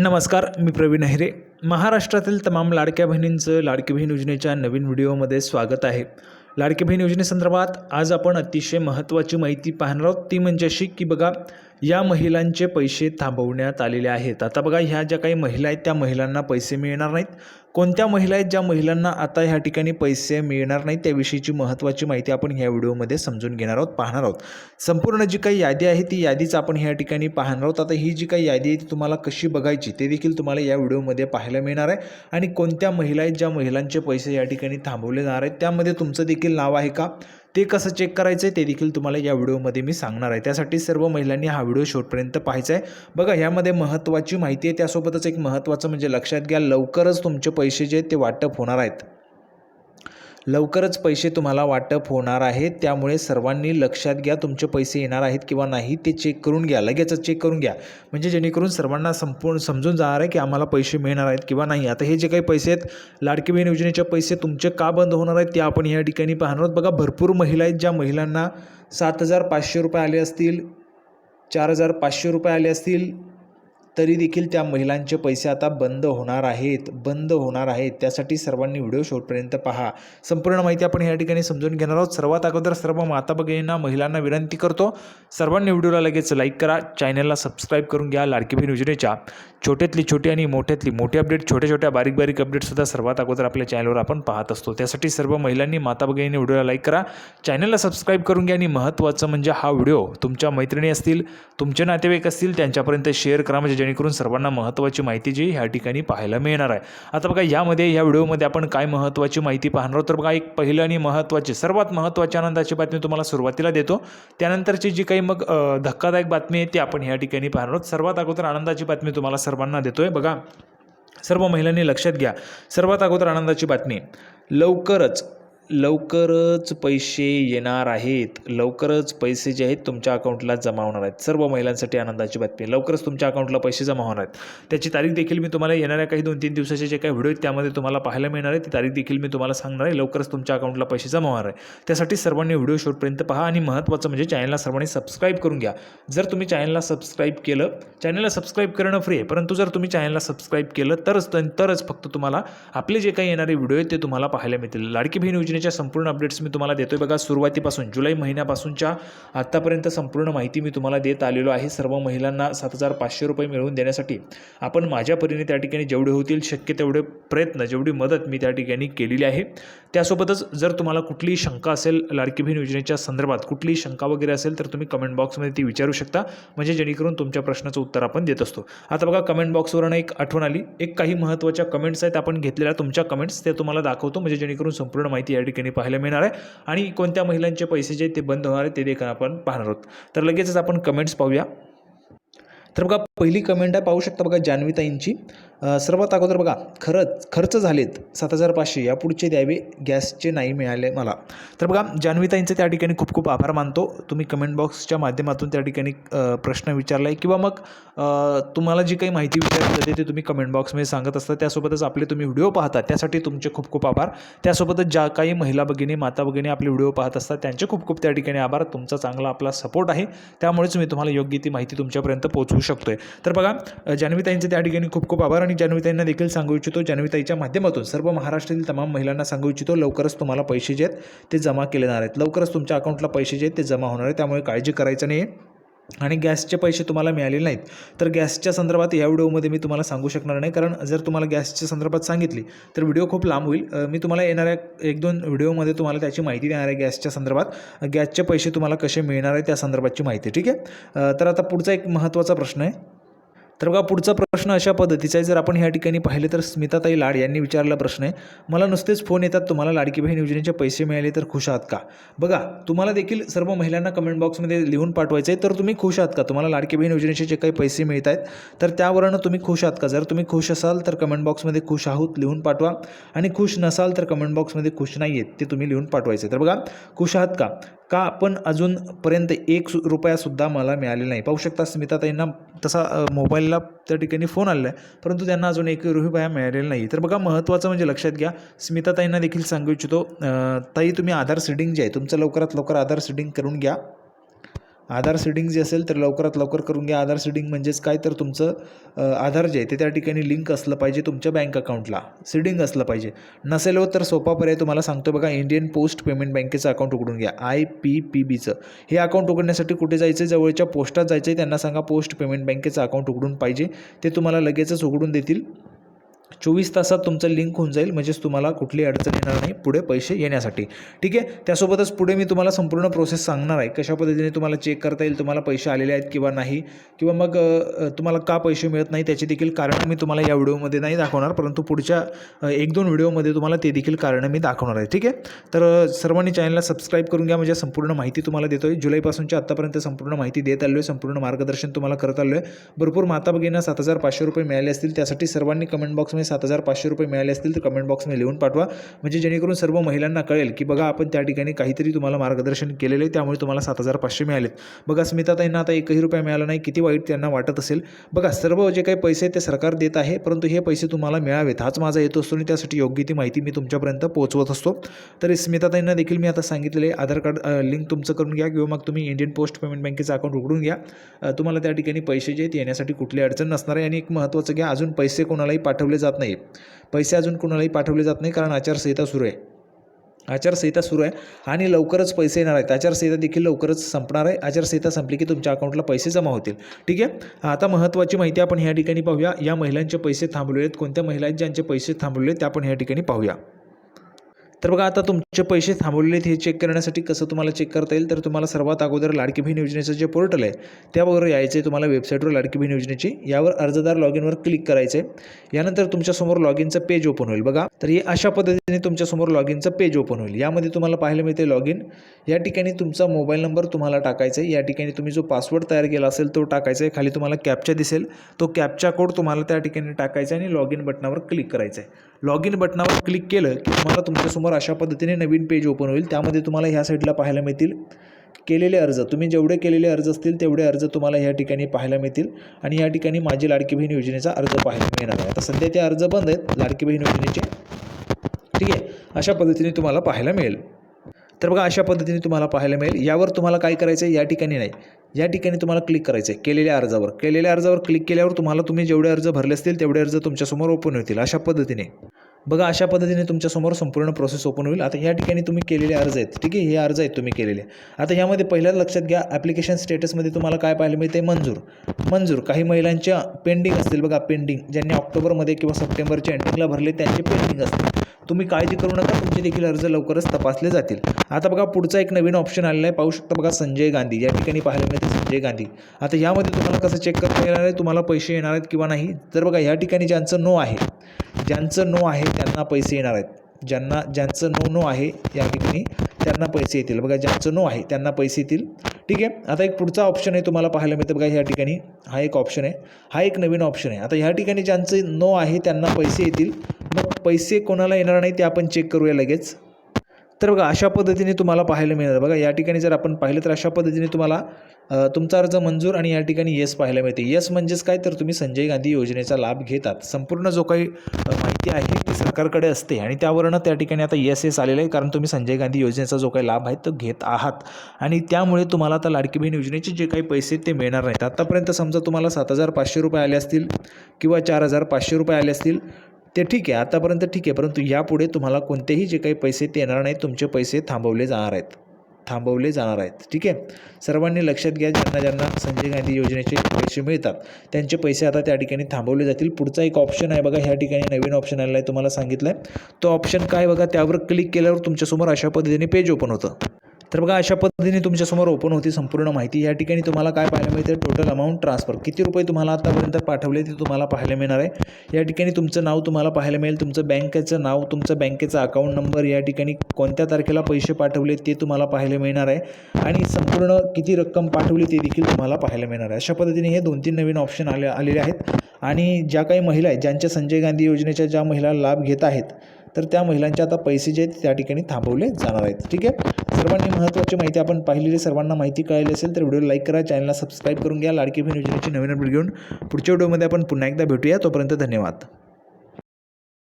नमस्कार मी प्रवीण अहिरे. महाराष्ट्रातील तमाम लाडक्या बहिणींचं लाडकी बहीण योजनेच्या नवीन व्हिडिओमध्ये स्वागत आहे. लाडकी बहीण योजनेसंदर्भात आज आपण अतिशय महत्त्वाची माहिती पाहणार आहोत. ती म्हणजे अशी की बघा या महिलांचे पैसे थांबवण्यात आलेले आहेत. आता बघा ह्या ज्या काही महिला आहेत त्या महिलांना पैसे मिळणार नाहीत. कोणत्या महिला आहेत ज्या महिलांना आता ह्या ठिकाणी पैसे मिळणार नाहीत त्याविषयीची महत्त्वाची माहिती आपण ह्या व्हिडिओमध्ये समजून घेणार आहोत पाहणार आहोत. संपूर्ण जी काही यादी आहे ती यादीच आपण ह्या ठिकाणी पाहणार आहोत. आता ही जी काही यादी आहे ती तुम्हाला कशी बघायची ते देखील तुम्हाला या व्हिडिओमध्ये पाहायला मिळणार आहे. आणि कोणत्या महिला आहेत ज्या महिलांचे पैसे या ठिकाणी थांबवले जाणार आहेत त्यामध्ये तुमचं देखील नाव आहे का? ते कसं चेक करायचं आहे ते देखील तुम्हाला या व्हिडिओमध्ये मी सांगणार आहे. त्यासाठी सर्व महिलांनी हा व्हिडिओ शेवटपर्यंत पाहायचा आहे. बघा यामध्ये महत्त्वाची माहिती आहे. त्यासोबतच एक महत्त्वाचं म्हणजे लक्षात घ्या लवकरच तुमचे पैसे जे आहेत ते वाटप होणार आहेत. लवकरच पैसे तुम्हाला वाटप होणार आहेत. त्यामुळे सर्वांनी लक्षात घ्या तुमचे पैसे येणार आहेत किंवा नाही ते चेक करून घ्या. लगेचच चेक करून घ्या. म्हणजे जेणेकरून सर्वांना संपूर्ण समजून जाणार आहे की आम्हाला पैसे मिळणार आहेत किंवा नाही. आता हे जे काही पैसे आहेत लाडकी बहीण योजनेचे पैसे तुमचे का बंद होणार आहेत ते आपण या ठिकाणी पाहणार आहोत. बघा भरपूर महिला आहेत ज्या महिलांना सात हजार पाचशे रुपये आले असतील चार हजार पाचशे रुपये आले असतील तरी देखील त्या महिलांचे पैसे आता बंद होणार आहेत बंद होणार आहेत. त्यासाठी सर्वांनी व्हिडिओ शेवटपर्यंत पहा. संपूर्ण माहिती आपण या ठिकाणी समजून घेणार आहोत. सर्वात अगोदर सर्व माता भगिनींना महिलांना विनंती करतो सर्वांनी व्हिडिओला लगेच लाईक करा. चॅनलला सबस्क्राईब करून घ्या. लाडकी बहीण योजनेच्या छोट्यातली छोटी आणि मोठ्यातली मोठी अपडेट छोट्या छोट्या बारीक बारीक अपडेटसुद्धा सर्वात अगोदर आपल्या चॅनलवर आपण पाहत असतो. त्यासाठी सर्व महिलांनी माता भगिनींनी व्हिडिओला लाईक करा. चॅनलला सबस्क्राईब करून घ्या आणि महत्त्वाचं म्हणजे हा व्हिडिओ तुमच्या मैत्रिणी असतील तुमचे नातेवाईक असतील त्यांच्यापर्यंत शेअर करा. म्हणजे जेणेकरून सर्वांना महत्त्वाची माहिती जी ह्या ठिकाणी पाहायला मिळणार आहे. आता बघा यामध्ये या व्हिडिओमध्ये आपण काय महत्त्वाची माहिती पाहणार आहोत? तर बघा एक पहिलं आणि महत्त्वाची सर्वात महत्त्वाची आनंदाची बातमी तुम्हाला सुरुवातीला देतो. त्यानंतरची जी काही मग धक्कादायक बातमी आहे ती आपण ह्या ठिकाणी पाहणार आहोत. सर्वात अगोदर आनंदाची बातमी तुम्हाला सर्वांना देतोय. बघा सर्व महिलांनी लक्षात घ्या. सर्वात अगोदर आनंदाची बातमी लवकरच लवकरच पैसे येणार आहेत. लवकरच पैसे जे आहेत तुमच्या अकाउंटला जमा होणार आहेत. सर्व महिलांसाठी आनंदाची बातमी लवकरच तुमच्या अकाउंटला पैसे जमा होणार आहेत. त्याची तारीख देखील मी तुम्हाला येणाऱ्या काही दोन तीन दिवसाचे जे काही व्हिडिओ आहेत त्यामध्ये तुम्हाला पाहायला मिळणार आहे. ती तारीख देखील मी तुम्हाला सांगणार आहे. लवकरच तुमच्या अकाउंटला पैसे जमा होणार आहे त्यासाठी सर्वांनी व्हिडिओ शेवटपर्यंत पहा आणि महत्त्वाचं म्हणजे चॅनलला सर्वांनी सबस्क्राईब करून घ्या. जर तुम्ही चॅनलला सबस्क्राईब केलं चॅनलला सबस्क्राईब करणं फ्री आहे. परंतु जर तुम्ही चॅनलला सबस्क्राईब केलं तरच तरच फक्त तुम्हाला आपले जे काही येणारे व्हिडिओ आहेत ते तुम्हाला पाहायला मिळतील. लाडकी बहीण योजनेच्या संपूर्ण अपडेट्स मी तुम्हाला देतोय. बघा सुरुवातीपासून जुलै महिन्यापासूनच्या आत्तापर्यंत संपूर्ण माहिती मी तुम्हाला देत आलेलो आहे. सर्व महिलांना सात हजार पाचशे रुपये मिळवून देण्यासाठी आपण माझ्या परीने त्या ठिकाणी जेवढे होतील शक्य तेवढे प्रयत्न जेवढी मदत मी त्या ठिकाणी केलेली आहे. त्यासोबतच जर तुम्हाला कुठलीही शंका असेल लाडकी बहीण योजनेच्या संदर्भात कुठलीही शंका वगैरे असेल तर तुम्ही कमेंट बॉक्समध्ये ती विचारू शकता. म्हणजे जेणेकरून तुमच्या प्रश्नाचं उत्तर आपण देत असतो. आता बघा कमेंट बॉक्सवरून एक आठवण आली. एक काही महत्त्वाच्या कमेंट्स आहेत आपण घेतलेल्या तुमच्या कमेंट्स ते तुम्हाला दाखवतो. म्हणजे जेणेकरून संपूर्ण माहिती या ठिकाणी पाहायला मिळणार आहे. आणि कोणत्या महिलांचे पैसे जे ते बंद होणार आहे ते देखील आपण पाहणार आहोत. तर लगेचच आपण कमेंट्स पाहूया. तर बघा पहिली कमेंट आहे पाहू शकता बघा जान्हवीताईंची सर्वात अगोदर बघा खरंच खर्च झालेत सात हजार पाचशे यापुढचे द्यावे गॅसचे नाही मिळाले मला. तर बघा जान्हवीताईंचे त्या ठिकाणी खूप खूप आभार मानतो. तुम्ही कमेंट बॉक्सच्या माध्यमातून त्या ठिकाणी प्रश्न विचारला आहे किंवा मग तुम्हाला जी काही माहिती विचारली जाते ते तुम्ही कमेंट बॉक्समध्ये सांगत असता. त्यासोबतच आपले तुम्ही व्हिडिओ पाहता त्यासाठी तुमचे खूप खूप आभार. त्यासोबतच ज्या काही महिला भगिनी माता भगिनी आपले व्हिडिओ पाहत असतात त्यांचे खूप खूप त्या ठिकाणी आभार. तुमचा चांगला आपला सपोर्ट आहे. त्यामुळेच मी तुम्हाला योग्य ती माहिती तुमच्यापर्यंत पोहोचवू शकतोय. तर बघा जान्हवीताईंचे त्या ठिकाणी खूप खूप आभार आणि जान्हवीताईंना देखील सांगू इच्छितो. जान्हवीताईच्या माध्यमातून सर्व महाराष्ट्रातील तमाम महिलांना सांगू इच्छितो लवकरच तुम्हाला पैसे जे आहेत ते जमा केले जाणार आहेत. लवकरच तुमच्या अकाउंटला पैसे जे आहेत ते जमा होणार आहे त्यामुळे काळजी करायचं नाही आहे आणि गॅसचे पैसे तुम्हाला मिळालेले नाहीत तर गॅसच्या संदर्भात या व्हिडिओमध्ये मी तुम्हाला सांगू शकणार नाही. कारण जर तुम्हाला गॅसच्या संदर्भात सांगितली तर व्हिडिओ खूप लांब होईल. मी तुम्हाला येणाऱ्या एक दोन व्हिडिओमध्ये तुम्हाला त्याची माहिती देणार आहे गॅसच्या संदर्भात. गॅसचे पैसे तुम्हाला कसे मिळणार आहे त्या संदर्भातची माहिती ठीक आहे? तर आता पुढचा एक महत्त्वाचा प्रश्न आहे. तर बघा पुढचा प्रश्न अशा पद्धतीचा आहे. जर आपण ह्या ठिकाणी पाहिले तर स्मिताताई लाड यांनी विचारला प्रश्न आहे. मला नुसतेच फोन येतात तुम्हाला लाडकी बहीण योजनेचे पैसे मिळाले तर खुश आहात का? बघा तुम्हाला देखील सर्व महिलांना कमेंट बॉक्समध्ये लिहून पाठवायचं आहे. तर तुम्ही खुश आहात का? तुम्हाला लाडकी बहीण योजनेचे जे काही पैसे मिळत आहेत तर त्यावरनं तुम्ही खुश आहात का? जर तुम्ही खुश असाल तर कमेंट बॉक्समध्ये खुश आहोत लिहून पाठवा. आणि खुश नसाल तर कमेंट बॉक्समध्ये खुश नाही आहेत ते तुम्ही लिहून पाठवायचे तर बघा खुश आहात का? का पण अजूनपर्यंत एक सु रुपयासुद्धा मला मिळालेला नाही. पाहू शकता स्मिताताईंना तसा मोबाईलला त्या ठिकाणी फोन आलेला आहे परंतु त्यांना अजून एक रुपया मिळालेला नाही. तर बघा महत्त्वाचं म्हणजे लक्षात घ्या स्मिताताईंना देखील सांगू इच्छितो ताई तुम्ही आधार सीडिंग जे आहे तुमचं लवकरात लवकर आधार सीडिंग करून घ्या. आधार सीडिंग जे असेल तर लवकरात लवकर करून घ्या. आधार सीडिंग म्हणजेच काय तर तुमचं आधार जे आहे ते त्या ठिकाणी लिंक असलं पाहिजे तुमच्या बँक अकाउंटला. सीडिंग असलं पाहिजे. नसेल हो तर सोपा पर्याय तुम्हाला सांगतो बघा इंडियन पोस्ट पेमेंट बँकेचं अकाउंट उघडून घ्या. आय पी पी बीचं. हे अकाउंट उघडण्यासाठी कुठे जायचं जवळच्या पोस्टात जायचं आहे त्यांना सांगा पोस्ट पेमेंट बँकेचं अकाउंट उघडून पाहिजे. ते तुम्हाला लगेचच उघडून देतील. चोवीस तासात तुमचं लिंक होऊन जाईल. म्हणजेच तुम्हाला कुठली अडचण येणार नाही पुढे पैसे येण्यासाठी. ठीक आहे? त्यासोबतच पुढे मी तुम्हाला संपूर्ण प्रोसेस सांगणार आहे. कशा पद्धतीने तुम्हाला चेक करता येईल तुम्हाला पैसे आलेले आहेत किंवा नाही किंवा मग तुम्हाला का पैसे मिळत नाही त्याचे देखील कारणं मी तुम्हाला या व्हिडिओमध्ये नाही दाखवणार परंतु पुढच्या एक दोन व्हिडिओमध्ये तुम्हाला ते देखील कारणं मी दाखवणार आहे. ठीक आहे? तर सर्वांनी चॅनलला सबस्क्राईब करून घ्या. म्हणजे संपूर्ण माहिती तुम्हाला देतो आहे जुलैपासूनच्या आत्तापर्यंत संपूर्ण माहिती देत आलो आहे संपूर्ण मार्गदर्शन तुम्हाला करत आलो आहे भरपूर माता भगिनींना सात हजार पाचशे रुपये मिळाले असतील. त्यासाठी सर्वांनी कमेंट तुम्ही सात हजार पाचशे रुपये मिळाले असतील तर कमेंट बॉक्समध्ये लिहून पाठवा. म्हणजे जेणेकरून सर्व महिलांना कळेल की बघा आपण त्या ठिकाणी काहीतरी तुम्हाला मार्गदर्शन केलेलं आहे त्यामुळे तुम्हाला सात हजार पाचशे मिळालेत. बघा स्मिताताईंना आता एकही रुपया मिळाला नाही किती वाईट त्यांना वाटत असेल. बघा सर्व जे काही पैसे ते सरकार देत आहे परंतु हे पैसे तुम्हाला मिळावेत. हाच माझा येतो असतो आणि त्यासाठी योग्य ती माहिती मी तुमच्यापर्यंत पोहोचवत असतो. तर स्मिताताईंना देखील मी आता सांगितलेले आधार कार्ड लिंक तुमचं करून घ्या किंवा मग तुम्ही इंडियन पोस्ट पेमेंट बँकेचं अकाउंट उघडून घ्या. तुम्हाला त्या ठिकाणी पैसे जे आहेत येण्यासाठी कुठली अडचण नसणार आहे. आणि एक महत्त्वाचं घ्या अजून पैसे कोणालाही पाठवले जात नाही. पैसे अजून कुणालाही पाठवले जात नाही कारण आचारसंहिता सुरू आहे. आचारसंहिता सुरू आहे आणि लवकरच पैसे येणार आहेत. आचारसंहिता देखील लवकरच संपणार आहे. आचारसंहिता संपली की तुमच्या अकाउंटला पैसे जमा होतील. ठीक आहे? आता महत्त्वाची माहिती आपण ह्या ठिकाणी पाहूया. या महिलांचे पैसे थांबवले आहेत. कोणत्या महिला आहेत ज्यांचे पैसे थांबवले आहेत ते आपण ह्या ठिकाणी पाहूया. तर बघा आता तुमचे पैसे थांबवलेले आहेत हे चेक करण्यासाठी कसं तुम्हाला चेक करता येईल? तर तुम्हाला सर्वात अगोदर लाडकी बहीण योजनेचं जे पोर्टल आहे त्यावर यायचं आहे तुम्हाला वेबसाईटवर लाडकी बहीण योजनेची. यावर अर्जदार लॉग इनवर क्लिक करायचं आहे यानंतर तुमच्यासमोर लॉग इनचं पेज ओपन होईल बघा. तर हे अशा पद्धतीने तुमच्यासमोर लॉग इनचं पेज ओपन होईल. यामध्ये तुम्हाला पाहायला मिळते लॉग इन या ठिकाणी तुमचा मोबाईल नंबर तुम्हाला टाकायचा आहे या ठिकाणी तुम्ही जो पासवर्ड तयार केला असेल तो टाकायचा आहे खाली तुम्हाला कॅपचा दिसेल. तो कॅपचा कोड तुम्हाला त्या ठिकाणी टाकायचा आहे आणि लॉग इन बटनावर क्लिक करायचं आहे लॉग इन बटनावर क्लिक केलं की तुम्हाला तुमच्यासमोर अशा पद्धतीने नवीन पेज ओपन होईल. त्यामध्ये तुम्हाला ह्या साईडला पाहायला मिळतील केलेले अर्ज. तुम्ही जेवढे केलेले अर्ज असतील तेवढे अर्ज तुम्हाला ह्या ठिकाणी पाहायला मिळतील आणि या ठिकाणी माझी लाडकी बहीण योजनेचा अर्ज पाहायला मिळणार आहे. आता सध्या ते अर्ज बंद आहेत लाडकी बहीण योजनेचे. ठीक आहे? अशा पद्धतीने तुम्हाला पाहायला मिळेल. तर बघा अशा पद्धतीने तुम्हाला पाहायला मिळेल. यावर तुम्हाला काय करायचं आहे या ठिकाणी नाही. या ठिकाणी तुम्हाला क्लिक करायचं आहे केलेल्या अर्जावर. केलेल्या अर्जावर क्लिक केल्यावर तुम्हाला तुम्ही जेवढे अर्ज भरले असतील तेवढे अर्ज तुमच्यासमोर ओपन होतील. अशा पद्धतीने. बघा अशा पद्धतीने तुमच्यासमोर संपूर्ण प्रोसेस ओपन होईल. आता या ठिकाणी तुम्ही केलेले अर्ज आहेत. ठीक आहे? हे अर्ज आहेत तुम्ही केलेले. आता यामध्ये पहिल्याच लक्षात घ्या ॲप्लिकेशन स्टेटसमध्ये तुम्हाला काय पाहायला मिळते मंजूर. मंजूर. काही महिलांच्या पेंडिंग असतील. बघा पेंडिंग ज्यांनी ऑक्टोबरमध्ये किंवा सप्टेंबरच्या एंडिंगला भरले त्यांचे पेंडिंग असतील. तुम्ही काळजी करू नका. तुमचे देखील अर्ज लवकरच तपासले जातील. आता बघा पुढचा एक नवीन ऑप्शन आलेला आहे. पाहू शकता बघा संजय गांधी. या ठिकाणी पाहायला मिळते संजय गांधी. आता यामध्ये तुम्हाला कसं चेक करता येणार आहे? तुम्हाला पैसे येणार आहेत किंवा नाही? तर बघा या ठिकाणी ज्यांचं नो आहे ज्यांचं नो आहे त्यांना पैसे येणार आहेत. ज्यांना ज्यांचं नो नो आहे या ठिकाणी त्यांना पैसे येतील. बघा ज्यांचं नो आहे त्यांना पैसे येतील. ठीक आहे? आता एक पुढचा ऑप्शन आहे तुम्हाला पाहायला मिळतं. बघा ह्या ठिकाणी हा एक ऑप्शन आहे. हा एक नवीन ऑप्शन आहे. आता ह्या ठिकाणी ज्यांचं नो आहे त्यांना पैसे येतील. मग पैसे कोणाला येणार नाही ते आपण चेक करूया लगेच. तर बघा अशा पद्धतीने तुम्हाला पाहायला मिळणार. बघा या ठिकाणी जर आपण पाहिलं तर अशा पद्धतीने तुम्हाला तुमचा अर्ज मंजूर आणि या ठिकाणी येस पाहायला मिळते. येस म्हणजेच काय? तर तुम्ही संजय गांधी योजनेचा लाभ घेतात. संपूर्ण जो काही माहिती आहे ती सरकारकडे असते आणि त्यावरनं त्या ठिकाणी आता येस येस आलेलं आहे. कारण तुम्ही संजय गांधी योजनेचा जो काही लाभ आहे तो घेत आहात. आणि त्यामुळे तुम्हाला आता लाडकी बहीण योजनेचे जे काही पैसे ते मिळणार नाहीत. आत्तापर्यंत समजा तुम्हाला सात हजार पाचशे रुपये आले असतील किंवा चार हजार पाचशे रुपये आले असतील ते ठीक आहे आतापर्यंत ठीक आहे परंतु यापुढे तुम्हाला कोणतेही जे काही पैसे ते येणार नाहीत तुमचे पैसे थांबवले जाणार आहेत. थांबवले जाणार आहेत. ठीक आहे? सर्वांनी लक्षात घ्या ज्यांना ज्यांना संजय गांधी योजनेचे पैसे मिळतात त्यांचे पैसे आता त्या ठिकाणी थांबवले जातील. पुढचा एक ऑप्शन आहे बघा ह्या ठिकाणी नवीन ऑप्शन आलेला आहे तुम्हाला सांगितलं आहे तो ऑप्शन काय बघा त्यावर क्लिक केल्यावर तुमच्यासमोर अशा पद्धतीने पेज ओपन होतं. तर बघा अशा पद्धतीने तुमच्यासमोर ओपन होती संपूर्ण माहिती. या ठिकाणी तुम्हाला काय पाहायला मिळते टोटल अमाऊंट ट्रान्सफर किती रुपये तुम्हाला आतापर्यंत पाठवले ते तुम्हाला पाहायला मिळणार आहे. या ठिकाणी तुमचं नाव तुम्हाला पाहायला मिळेल. तुमचं बँकेचं नाव तुमचं बँकेचा अकाउंट नंबर या ठिकाणी कोणत्या तारखेला पैसे पाठवले ते तुम्हाला पाहायला मिळणार आहे. आणि संपूर्ण किती रक्कम पाठवली ते देखील तुम्हाला पाहायला मिळणार आहे. अशा पद्धतीने हे दोन तीन नवीन ऑप्शन आले आलेले आहेत. आणि ज्या काही महिला आहेत ज्यांच्या संजय गांधी योजनेच्या ज्या महिला लाभ घेत आहेत तर त्या महिलांचे आता पैसे जे आहेत त्या ठिकाणी थांबवले जाणार आहेत. ठीक आहे? सर्वांनी महत्त्वाची माहिती आपण पाहिलेली सर्वांना माहिती कळली असेल तर व्हिडिओ लाईक करा चॅनलला सबस्क्राईब करून घ्या. लाडकी बहीण योजनेची नवीन अपडेट घेऊन पुढच्या व्हिडिओमध्ये आपण पुन्हा एकदा भेटूया. तोपर्यंत धन्यवाद.